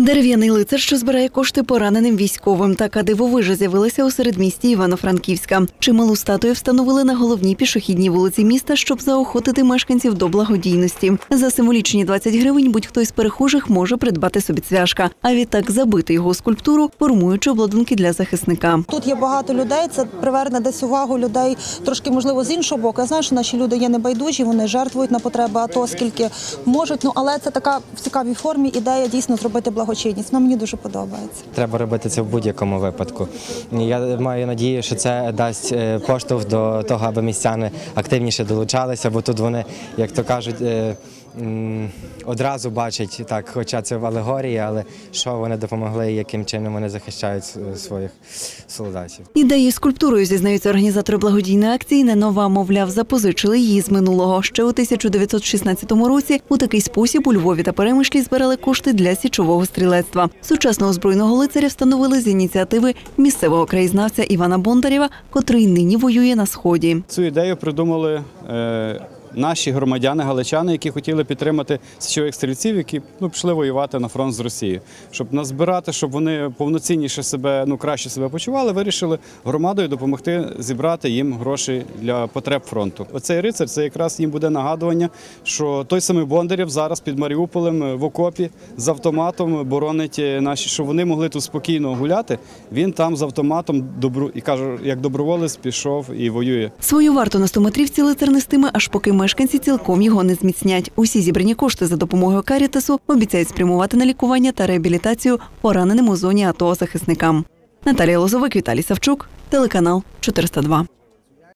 Дерев'яний лицар, що збирає кошти пораненим військовим. Така дивовижа з'явилася у середмісті Івано-Франківська. Чималу статую встановили на головній пішохідній вулиці міста, щоб заохотити мешканців до благодійності. За символічні 20 гривень будь-хто із перехожих може придбати собі цвяшка, а відтак забити його скульптуру, формуючи обладунки для захисника. Тут є багато людей, це приверне десь увагу людей трошки можливо з іншого боку. Я знаю, що наші люди є небайдужі, вони жертвують на потреби АТО, скільки можуть. Ну але це така в цікавій формі ідея дійсно зробити благочинність. Вона мені дуже подобається. Треба робити це в будь-якому випадку. Я маю надію, що це дасть е, поштовх до того, аби містяни активніше долучалися, бо тут вони, як то кажуть, е, одразу бачать так, хоча це в алегорії, але що вони допомогли і яким чином вони захищають своїх солдатів. Ідеї скульптурою зізнаються організатори благодійної акції. Не нова, мовляв, запозичили її з минулого. Ще у 1916 році у такий спосіб у Львові та Перемишлі збирали кошти для січового стрілецтва. Сучасного збройного лицаря встановили з ініціативи місцевого краєзнавця Івана Бондарєва, котрий нині воює на сході. Цю ідею придумали е, наші громадяни, галичани, які хотіли підтримати січових стрільців, які ну, пішли воювати на фронт з Росією. Щоб назбирати, щоб вони повноцінніше себе, ну краще себе почували, вирішили громадою допомогти зібрати їм гроші для потреб фронту. Оцей рицар це якраз їм буде нагадування, що той самий Бондарєв зараз під Маріуполем е, в окопі з автоматом боронить е, наші, щоб вони могли тут спокійно гуляти. Він там з автоматом добру і кажу, як доброволець пішов і воює. Свою варту на стометрівці лицар нестиме, аж поки мешканці цілком його не зміцнять. Усі зібрані кошти за допомогою Карітасу обіцяють спрямувати на лікування та реабілітацію пораненим у зоні АТО захисникам. Наталія Лозовик, Віталій Савчук, телеканал 402.